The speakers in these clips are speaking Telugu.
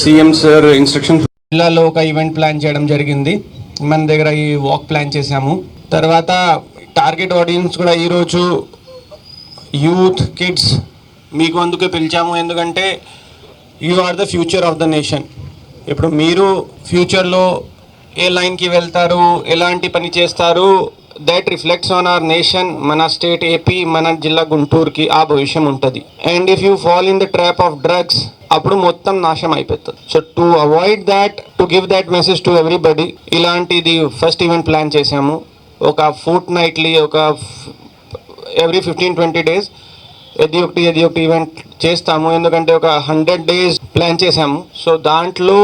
సీఎం సార్ ఇన్స్ట్రక్షన్ జిల్లాలో ఒక ఈవెంట్ ప్లాన్ చేయడం జరిగింది. మన దగ్గర ఈ వాక్ ప్లాన్ చేశాము. తర్వాత టార్గెట్ ఆడియన్స్ కూడా ఈరోజు యూత్ కిడ్స్ మీకు అందుకే పిలిచాము. ఎందుకంటే you are the future of the nation ఇప్పుడు మీరు ఫ్యూచర్లో ఏ లైన్కి వెళ్తారు? ఎలాంటి పని చేస్తారు? That reflects on our nation మన స్టేట్ ఏపీ మన జిల్లా గుంటూరుకి ఆ భవిష్యం ఉంటుంది. And if you fall in the trap of drugs అప్పుడు మొత్తం నాశనం అయిపోతుంది. So to avoid that to give that message to everybody ఇలాంటిది ఫస్ట్ ఈవెంట్ ప్లాన్ చేసాము ఒక ఫోర్ట్ నైట్లీ ఒక ఎవ్రీ ఫిఫ్టీన్ ట్వంటీ డేస్ ఇది ఒకటి ఏది ఒకటి ఈవెంట్ చేస్తాము. ఎందుకంటే ఒక హండ్రెడ్ డేస్ ప్లాన్ చేసాము సో దాంట్లో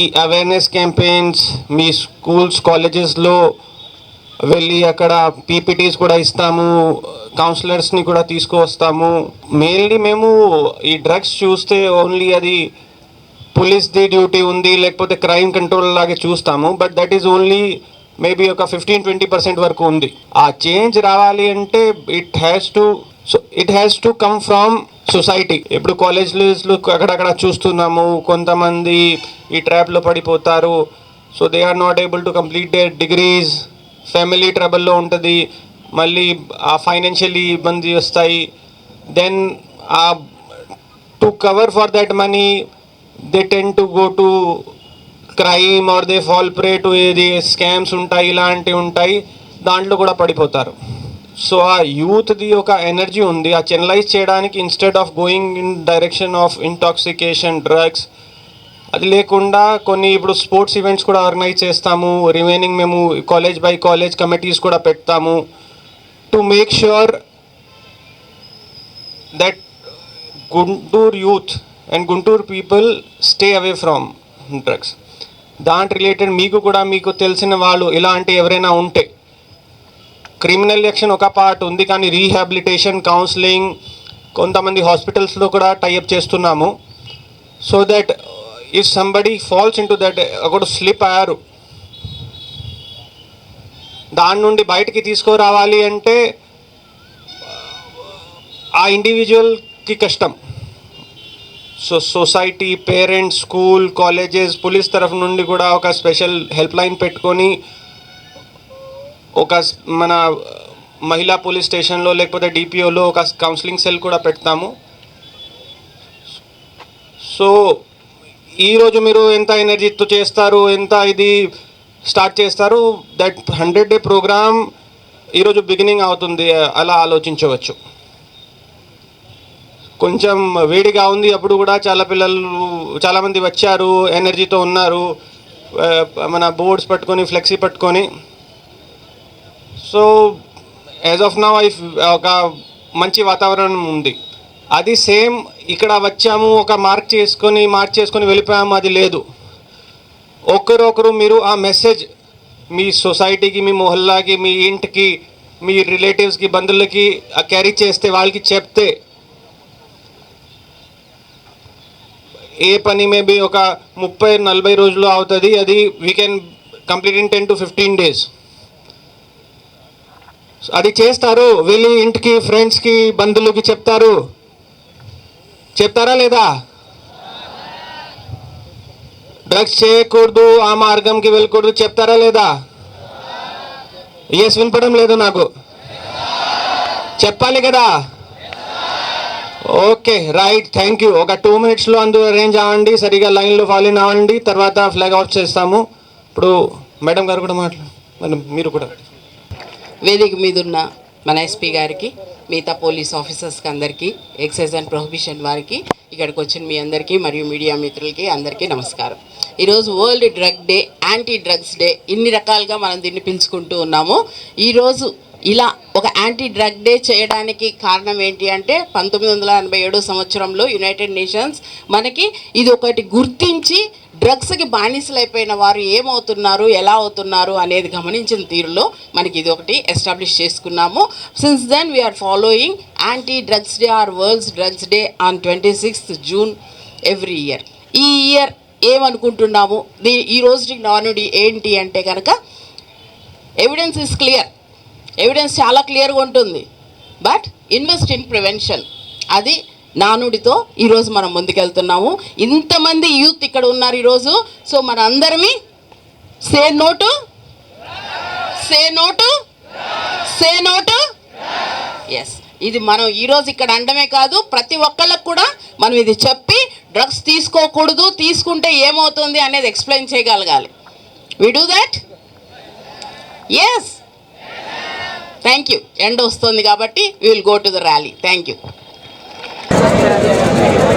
ఈ అవేర్నెస్ క్యాంపెయిన్స్ మీ స్కూల్స్ కాలేజెస్లో వెళ్ళి అక్కడ పీపీటీస్ కూడా ఇస్తాము కౌన్సిలర్స్ని కూడా తీసుకువస్తాము. మెయిన్లీ మేము ఈ డ్రగ్స్ చూస్తే ఓన్లీ అది పోలీస్ది డ్యూటీ ఉంది లేకపోతే క్రైమ్ కంట్రోల్ లాగే చూస్తాము. But that is only maybe ఒక ఫిఫ్టీన్ ట్వంటీ పర్సెంట్ వరకు ఉంది. ఆ చేంజ్ రావాలి అంటే it has to so it has to come from society ఇప్పుడు కాలేజ్లో అక్కడక్కడ చూస్తున్నాము. కొంతమంది ఈ ట్రాప్లో పడిపోతారు. So they are not able to complete their degrees family ట్రబుల్లో ఉంటుంది మళ్ళీ ఆ ఫైనాన్షియల్లీ ఇబ్బంది వస్తాయి. దెన్ ఆ to cover for that money they tend to go to crime or they fall prey to ఏది స్కామ్స్ ఉంటాయి ఇలాంటివి ఉంటాయి దాంట్లో కూడా పడిపోతారు. సో ఆ యూత్ది ఒక ఎనర్జీ ఉంది. ఆ చెనలైజ్ చేయడానికి instead of going in direction of intoxication drugs అది లేకుండా కొన్ని ఇప్పుడు స్పోర్ట్స్ ఈవెంట్స్ కూడా ఆర్గనైజ్ చేస్తాము. రిమైనింగ్ మేము కాలేజ్ బై కాలేజ్ కమిటీస్ కూడా పెడతాము. To make sure that Guntur youth and Guntur people stay away from drugs. దాంట్ related మీకు కూడా మీకు తెలిసిన వాళ్ళు ఇలాంటి ఎవరైనా ఉంటే క్రిమినల్ యాక్షన్ ఒక పార్ట్ ఉంది కానీ రీహాబిలిటేషన్ కౌన్సిలింగ్ కొంతమంది హాస్పిటల్స్లో కూడా టైఅప్ చేస్తున్నాము. So that if somebody falls in to that ఒకటి స్లిప్ అయ్యారు దాని నుండి బయటికి తీసుకురావాలి అంటే ఆ ఇండివిజువల్కి కష్టం. So society parents school colleges police తరఫు నుండి కూడా ఒక స్పెషల్ హెల్ప్ లైన్ పెట్టుకొని ఒక మన uh, మహిళా పోలీస్ స్టేషన్లో లేకపోతే డిపిఓలో ఒక కౌన్సిలింగ్ సెల్ కూడా పెడతాము. సో ఈరోజు మీరు ఎంత ఎనర్జీతో చేస్తారు ఎంత ఇది స్టార్ట్ చేస్తారు దట్ హండ్రెడ్ డే ప్రోగ్రామ్ ఈరోజు బిగినింగ్ అవుతుంది అలా ఆలోచించవచ్చు. కొంచెం వేడిగా ఉంది అప్పుడు కూడా చాలా పిల్లలు చాలామంది వచ్చారు ఎనర్జీతో ఉన్నారు మన బోర్డ్స్ పట్టుకొని ఫ్లెక్సీ పట్టుకొని. So as of now I ఒక మంచి వాతావరణం ఉంది. అది సేమ్ ఇక్కడ వచ్చాము ఒక మార్క్ చేసుకొని మార్క్ చేసుకొని వెళ్ళిపోయాము అది లేదు. ఒకరొకరు మీరు ఆ మెసేజ్ మీ సొసైటీకి మీ మొహల్లాకి మీ ఇంటికి మీ రిలేటివ్స్కి బంధువులకి క్యారీ చేస్తే వాళ్ళకి చెప్తే ఏ పని మేబీ ఒక ముప్పై నలభై రోజులు అవుతుంది అది we can complete in ten to fifteen days అది చేస్తారు వెళ్ళి ఇంటికి ఫ్రెండ్స్కి బంధువులకి చెప్తారు. చెప్తారా లేదా? డ్రగ్స్ చేయకూడదు ఆ మార్గంకి వెళ్ళకూడదు చెప్తారా లేదా? ఎస్ వినపడం లేదు నాకు. చెప్పాలి కదా? ఓకే రైట్ థ్యాంక్ యూ ఒక టూ మినిట్స్లో అందు అరేంజ్ అవ్వండి సరిగా లైన్లో ఫాలో అవ్వండి తర్వాత ఫ్లాగ్ ఆఫ్ చేస్తాము. ఇప్పుడు మేడం గారు కూడా మాట్లాడు మీరు కూడా. వేదిక మీదున్న మన ఎస్పీ గారికి మిగతా పోలీస్ ఆఫీసర్స్కి అందరికీ ఎక్సైజ్ అండ్ ప్రొహిబిషన్ వారికి ఇక్కడికి వచ్చిన మీ అందరికీ మరియు మీడియా మిత్రులకి అందరికీ నమస్కారం. ఈరోజు world drug day anti drugs day ఇన్ని రకాలుగా మనం దీన్ని పిలుచుకుంటూ ఉన్నాము. ఈరోజు ఇలా ఒక యాంటీ డ్రగ్ డే చేయడానికి కారణం ఏంటి అంటే పంతొమ్మిది వందల ఎనభై ఏడో సంవత్సరంలో యునైటెడ్ నేషన్స్ మనకి ఇది ఒకటి గుర్తించి డ్రగ్స్కి బానిసలైపోయిన వారు ఏమవుతున్నారు ఎలా అవుతున్నారు అనేది గమనించిన తీరులో మనకి ఇది ఒకటి ఎస్టాబ్లిష్ చేసుకున్నాము. Since then we are following anti drugs day or worlds drugs day on twenty sixth June every year ఈ ఇయర్ ఏమనుకుంటున్నాము? దీ ఈ రోజుకి నానుడి ఏంటి అంటే కనుక ఎవిడెన్స్ ఇస్ క్లియర్ ఎవిడెన్స్ చాలా క్లియర్గా ఉంటుంది. బట్ ఇన్వెస్ట్ ఇన్ ప్రివెన్షన్ అది నానుడితో ఈరోజు మనం ముందుకెళ్తున్నాము. ఇంతమంది యూత్ ఇక్కడ ఉన్నారు ఈరోజు. సో మన అందరమి say no to. Say no to. Say no to. Yes ఇది మనం ఈరోజు ఇక్కడ అండమే కాదు. ప్రతి ఒక్కళ్ళకు కూడా మనం ఇది చెప్పి డ్రగ్స్ తీసుకోకూడదు తీసుకుంటే ఏమవుతుంది అనేది ఎక్స్ప్లెయిన్ చేయగలగాలి. We do that yes thank you end వస్తుంది కాబట్టి we will go to the rally thank you Gracias.